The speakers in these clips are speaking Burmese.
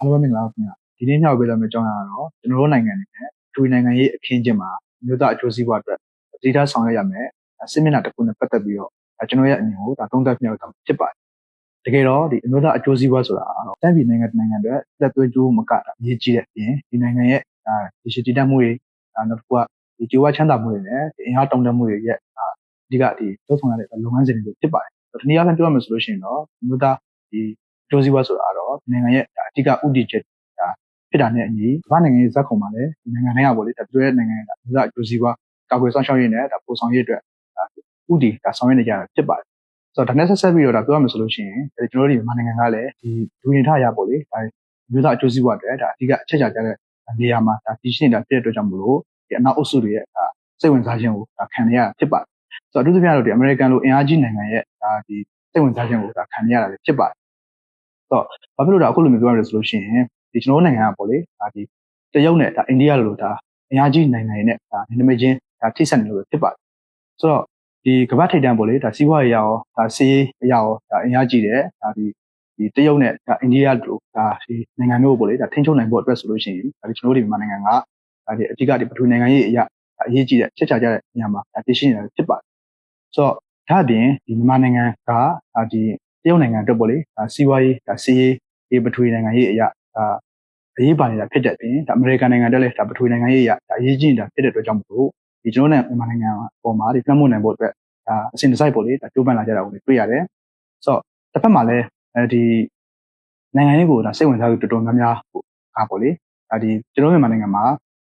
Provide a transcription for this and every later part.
အားလုံးပဲမင်္ဂလာပါခင်ဗျာဒီနေ့ညောက်ပေးလာမယ့်အကြောင်းအရာကတော့ကျွန်တော်တို့နိုင်ငံနဲ့ဒူနိုင်ငံရေးအခင်းကျင်းမှာမြို့သားအကျိုးစီးပွားအတွက်အသေးထားဆောင်ရွက်ရမယ်စစ်မျက်နှာတစ်ခုနဲ့ပတ်သက်ပြီးတော့ဒါကျွန်တော်ရဲ့အမြင်ကိုဒါသုံးသပ်ပြရတော့ဖြစ်ပါတယ်တကယ်တော့ဒီအမျိုးသားအကျိုးစီးပွားဆိုတာကတော့တိုင်းပြည်နိုင်ငံတစ်နိုင်ငံအတွက်လက်သွေးကျိုးမကတာအရေးကြီးတဲ့အပြင်ဒီနိုင်ငံရဲ့ဒါဒီရှိတည်တတ်မှုတွေဒါနောက်တစ်ခုကဒီကြိုးဝချမ်းသာမှုတွေနဲ့ဒီအင်အားတောင်းတမှုတွေရဲ့ဒါအဓိကဒီသုံးဆောင်ရတဲ့လုပ်ငန်းစဉ်တွေဖြစ်ပါတယ်ဒီနေ့အရင်ပြောရမယ်ဆိုလို့ရှိရင်တော့အမျိုးသားဒီအကျိုးစီးပွားဆိုတာက တော့နိုင်ငံရဲ့အဓိကဥတီချက်ဒါဖြစ်တာနဲ့အညီဘာနိုင်ငံရဲ့ဇက်ခုံမှာလည်းဒီနိုင်ငံတိုင်းကပေါ့လေဒါတွေ့တဲ့နိုင်ငံကဥစားအကျိုးစီးပွားကာကွယ်ဆောင်ရှောက်ရေးနဲ့ဒါပိုဆောင်ရေးအတွက်ဒါဥတီဒါဆောင်ရွက်နေကြတာဖြစ်ပါတယ်ဆိုတော့ဒါနဲ့ဆက်ဆက်ပြီးတော့ဒါပြောရမယ်ဆိုလို့ရှိရင်ကျွန်တော်တို့ဒီမြန်မာနိုင်ငံကလည်းဒီဒူရင်ထရပေါ့လေဒါမျိုးသားအကျိုးစီးပွားအတွက်ဒါအဓိကအချက်ချာကြတဲ့နေရာမှာဒါတည်ရှိနေတာဖြစ်တဲ့အတွက်ကြောင့်မလို့ဒီအနောက်အုပ်စုတွေရဲ့ဒါစိတ်ဝင်စားခြင်းကိုဒါခံရတာဖြစ်ပါတယ်ဆိုတော့အထူးသဖြင့်တော့ဒီအမေရိကန်လိုအင်အားကြီးနိုင်ငံရဲ့ဒါဒီစိတ်ဝင်စားခြင်းကိုဒါခံရတာဖြစ်ပါတယ် တော့ဘာဖြစ်လို့ဒါအခုလိုမျိုးပြောရလဲဆိုလို့ရှိရင်ဒီကျွန်တော်နိုင်ငံကပေါ့လေဒါဒီတရုတ်နဲ့ဒါအိန္ဒိယလိုဒါအများကြီးနိုင်ငံတွေနဲ့ဒါနမချင်းဒါထိစပ်နေလို့ဖြစ်ပါတယ်ဆိုတော့ဒီကမ္ဘာထိပ်တန်းပေါ့လေဒါစီးပွားရေးရောဒါစီးအရာရောဒါအများကြီးတယ်ဒါဒီဒီတရုတ်နဲ့ဒါအိန္ဒိယလိုဒါဒီနိုင်ငံမျိုးပေါ့လေဒါထိန်းချုပ်နိုင်ဖို့အတွက်ဆိုလို့ရှိရင်ဒါကျွန်တော်တို့ဒီမြန်မာနိုင်ငံကဒါဒီအဓိကဒီပထဝီနိုင်ငံရေးအရာအရေးကြီးတဲ့ချက်ချကြတဲ့နေရာမှာဒါတည်ရှိနေတာဖြစ်ပါတယ်ဆိုတော့ဒါအပြင်ဒီမြန်မာနိုင်ငံကဒါဒီ တရုတ်နိုင်ငံအတွက်ပေါ့လေဒါစီးပွားရေးဒါစီးရေးဒီပထဝီနိုင်ငံရေးအရာဒါအရေးပါနေတာဖြစ်တဲ့အပြင်ဒါအမေရိကန်နိုင်ငံတက်လည်းဒါပထဝီနိုင်ငံရေးအရာဒါအရေးကြီးနေတာဖြစ်တဲ့အတွက်ကြောင့်မလို့ဒီကျွန်တော်တို့မြန်မာနိုင်ငံပေါ်မှာဒီပြတ်မှုနိုင်ဖို့အတွက်ဒါအစဉ်တစိုက်ပေါ့လေဒါကြိုးပမ်းလာကြတာကိုတွေ့ရတယ်ဆိုတော့တစ်ဖက်မှာလည်းအဲဒီနိုင်ငံရေးကိုဒါစိတ်ဝင်စားပြီးတော်တော်များများဟိုအားပေါ့လေဒါဒီကျွန်တော်မြန်မာနိုင်ငံမှာ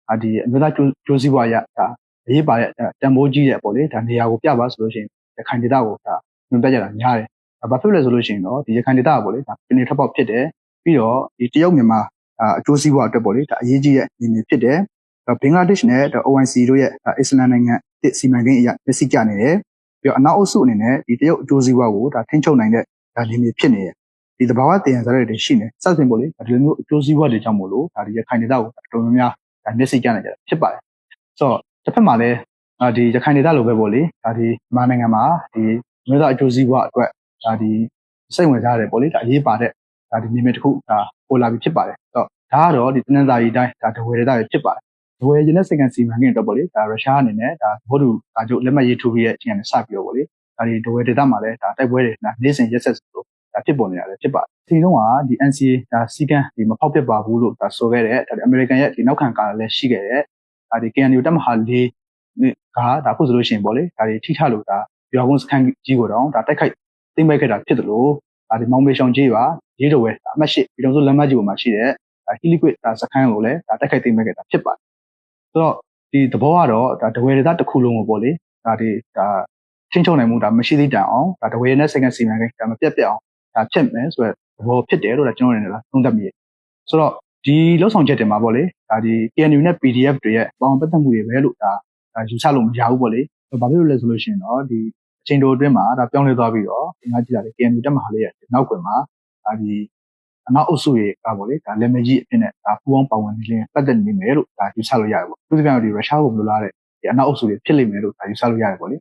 ဒါဒီအမျိုးသားကျိုးစည်းပွားရဒါအရေးပါတဲ့တန်ဖိုးကြီးတဲ့ပေါ့လေဒါနေရာကိုပြပါဆိုလို့ရှိရင်ရခိုင်ဒေသကိုဒါညွှန်ပြကြတာများတယ် ဘာဖြစ်လဲဆိုလို့ရှိရင်တော့ဒီရခိုင်ဒေသကပေါ့လေဒါပြည်နေထပ်ပေါက်ဖြစ်တယ်ပြီးတော့ဒီတရုတ်မြန်မာအကျိုးစီးပွားအတွက်ပေါ့လေဒါအရေးကြီးတဲ့နေနေဖြစ်တယ်ဘင်္ဂလားဒေ့ရှ်နဲ့ OIC တို့ရဲ့အစ္စလမ်နိုင်ငံတစ်စီမံကိန်းအရမျက်စိကျနေတယ်ပြီးတော့အနောက်အုပ်စုအနေနဲ့ဒီတရုတ်အကျိုးစီးပွားကိုဒါထိန်းချုပ်နိုင်တဲ့ဒါနေနေဖြစ်နေတယ်ဒီသဘာဝတည်ရန်စားတွေရှိနေစသဖြင့်ပေါ့လေဒီလိုမျိုးအကျိုးစီးပွားတွေကြောင့်မို့လို့ဒါဒီရခိုင်ဒေသကိုတော်တော်များများဒါမျက်စိကျနေကြတာဖြစ်ပါတယ်ဆိုတော့တစ်ဖက်မှာလည်းဒီရခိုင်ဒေသလိုပဲပေါ့လေဒါဒီမြန်မာနိုင်ငံမှာဒီမျိုးသားအကျိုးစီးပွားအတွက် ဒါဒီစိတ်ဝင်စားရတယ်ပေါ့လေဒါအရေးပါတဲ့ဒါဒီနေမတစ်ခုဒါပေါ်လာပြီဖြစ်ပါတယ်ဆိုတော့ဒါကတော့ဒီတနင်္သာရီတိုင်းဒါတဝယ်ဒေသတွေဖြစ်ပါတယ်တဝယ်ရင်းနဲ့စက္ကန့်စီမံကိန်းတော့ပေါ့လေဒါရုရှားအနေနဲ့ဒါဘုဒ္ဓဒါကျုပ်လက်မှတ်ရေးထိုးပြီးရဲ့အချိန်ကနေစပြီးတော့ပေါ့လေဒါဒီတဝယ်ဒေသမှာလည်းဒါတိုက်ပွဲတွေဒါနေ့စဉ်ရက်ဆက်ဆိုလို့ဒါဖြစ်ပေါ်နေတာလည်းဖြစ်ပါတယ်ဒီတော့ကဒီ NCA ဒါစီကံဒီမဖောက်ပြပါဘူးလို့ဒါဆိုခဲ့တဲ့ဒါဒီအမေရိကန်ရဲ့ဒီနောက်ခံကာလလည်းရှိခဲ့တဲ့ဒါဒီ KNU တပ်မဟာ၄ကဒါခုဆိုလို့ရှိရင်ပေါ့လေဒါဒီထိထလို့ဒါရွာကုန်းစခန်းကြီးကိုတော့ဒါတိုက်ခိုက် သိမ့်ပိုက်ခဲ့တာဖြစ်တယ်လို့ဒါဒီမောင်မေရှောင်ကြီးပါရေးတော်ဝဲအမှတ်၈ပြည်တော်စုလမ်းမကြီးပေါ်မှာရှိတဲ့ဒါဟီလီကွစ်ဒါစခန်းကိုလည်းဒါတိုက်ခိုက်သိမ်းမဲ့ခဲ့တာဖြစ်ပါတယ်ဆိုတော့ဒီသဘောကတော့ဒါတဝယ်ဒေသတစ်ခုလုံးကိုပေါ့လေဒါဒီဒါချင်းချုံနိုင်မှုဒါမရှိသေးတန်အောင်ဒါတဝယ်နဲ့စက္ကန့်စီမံကိန်းဒါမပြတ်ပြတ်အောင်ဒါဖြစ်မယ်ဆိုတော့သဘောဖြစ်တယ်လို့ဒါကျွန်တော်အနေနဲ့သုံးသပ်မိတယ်ဆိုတော့ဒီလောက်ဆောင်ချက်တင်မှာပေါ့လေဒါဒီ KNU နဲ့ PDF တွေရဲ့ပေါင်းပတ်သက်မှုတွေပဲလို့ဒါယူဆလို့မရဘူးပေါ့လေဘာဖြစ်လို့လဲဆိုလို့ရှိရင်တော့ဒီအ ချိန်တိုအတွင်းမှာဒါပြောင်းလဲသွားပြီးတော့ဒီငါကြည့်တာလေ KNU တက်မဟာလေးရဲ့နောက်ကွယ်မှာဒါဒီအနောက်အုပ်စုရဲ့ကပေါ့လေဒါလက်မကြီးအဖြစ်နဲ့ဒါပူပေါင်းပါဝင်နေလင်းပတ်သက်နေမယ်လို့ဒါယူဆလို့ရတယ်ပေါ့သူတို့ကဒီရုရှားကိုမလိုလားတဲ့ဒီအနောက်အုပ်စုတွေဖြစ်လိမ့်မယ်လို့ဒါယူဆလို့ရတယ်ပေါ့လေ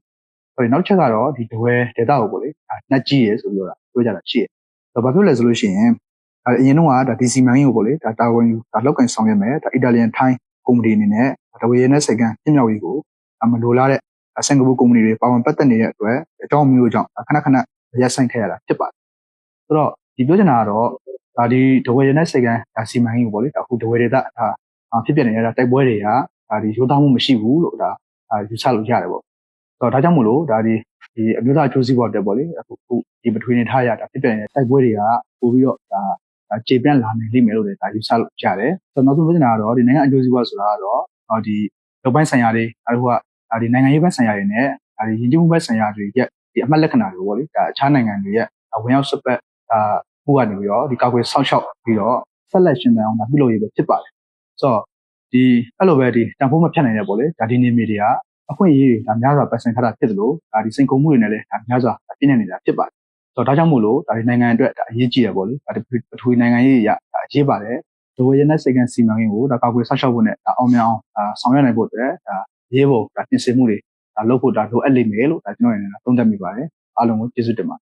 ဟိုနောက်ချက်ကတော့ဒီဒဝဲဒေတာကိုပေါ့လေဒါနှက်ကြီးရယ်ဆိုပြီးတော့ပြောကြတာရှိတယ်ဆိုတော့ဘာဖြစ်လဲဆိုလို့ရှိရင်အရင်တော့ကဒါဒီစီမန်ကြီးကိုပေါ့လေဒါတာဝန်ယူဒါလောက်ကင်ဆောင်ရမယ်ဒါအီတာလီယန်ထိုင်းကုမ္ပဏီအနေနဲ့ဒဝဲရဲ့နဲ့စကန်ပြင်းမြောက်ရေးကိုမလိုလားတဲ့ စင်ကာပူကုမ္ပဏီတွေပါဝင်ပတ်သက်နေတဲ့အတွက်အကြောင်းမျိုးကြောင့်ခဏခဏရက်ဆိုင်ခဲ့ရတာဖြစ်ပါတယ်ဆိုတော့ဒီပြောချင်တာကတော့ဒါဒီဒဝဲရနဲ့စိတ်ကန်းဒါစီမံကိန်းကိုပေါ့လေဒါအခုဒဝဲဒေတာဒါဖြစ်ပြနေတဲ့တိုက်ပွဲတွေကဒါဒီရိုးသားမှုမရှိဘူးလို့ဒါယူဆလို့ရတယ်ပေါ့ဆိုတော့ဒါကြောင့်မို့လို့ဒါဒီဒီအမျိုးသားအကျိုးစီးပွားတက်ပေါ့လေအခုဒီပထွေနေထားရတာဖြစ်ပြနေတဲ့တိုက်ပွဲတွေကပို့ပြီးတော့ဒါခြေပြန့်လာနိုင်လိမ့်မယ်လို့လည်းဒါယူဆလို့ရတယ်ဆိုတော့နောက်ဆုံးပြောချင်တာကတော့ဒီနိုင်ငံအကျိုးစီးပွားဆိုတာကတော့ဒီလောက်ပိုင်းဆိုင်ရာတွေအခုက ဒါဒီနိုင်ငံရေးဘက်ဆိုင်ရာတွေနဲ့ဒါဒီယဉ်ကျေးမှုဘက်ဆိုင်ရာတွေရဲ့ဒီအမှတ်လက္ခဏာတွေပေါ့လေဒါအခြားနိုင်ငံတွေရဲ့ဝင်ရောက်စပတ်ဒါမှုကနေပြီးတော့ဒီကာကွယ်ဆောက်ရှောက်ပြီးတော့ဆက်လက်ရှင်သန်အောင်ဒါပြုလုပ်ရေးပဲဖြစ်ပါတယ်ဆိုတော့ဒီအဲ့လိုပဲဒီတန်ဖိုးမဖြတ်နိုင်တဲ့ပေါ့လေဒါဒီနေမီတွေကအခွင့်အရေးတွေဒါများစွာပတ်စင်ထားတာဖြစ်သလိုဒါဒီစိန်ခုံမှုတွေနဲ့လည်းဒါများစွာပြည့်နေနေတာဖြစ်ပါတယ်ဆိုတော့ဒါကြောင့်မို့လို့ဒါဒီနိုင်ငံအတွက်ဒါအရေးကြီးတယ်ပေါ့လေဒါဒီပထဝီနိုင်ငံရေးရဒါအရေးပါတယ်ဒိုဝရနဲ့စိတ်ကစီမံကိန်းကိုဒါကာကွယ်ဆောက်ရှောက်ဖို့နဲ့ဒါအောင်မြင်အောင်ဆောင်ရွက်နိုင်ဖို့အတွက်ဒါ ရေးဖို့ဒါပြင်ဆင်မှုတွေဒါလုပ်ဖို့ဒါလိုအပ်လိမ့်မယ်လို့ဒါကျွန်တော်အနေနဲ့သုံးသပ်မိပါတယ်အားလုံးကိုကျေးဇူးတင်ပါတယ်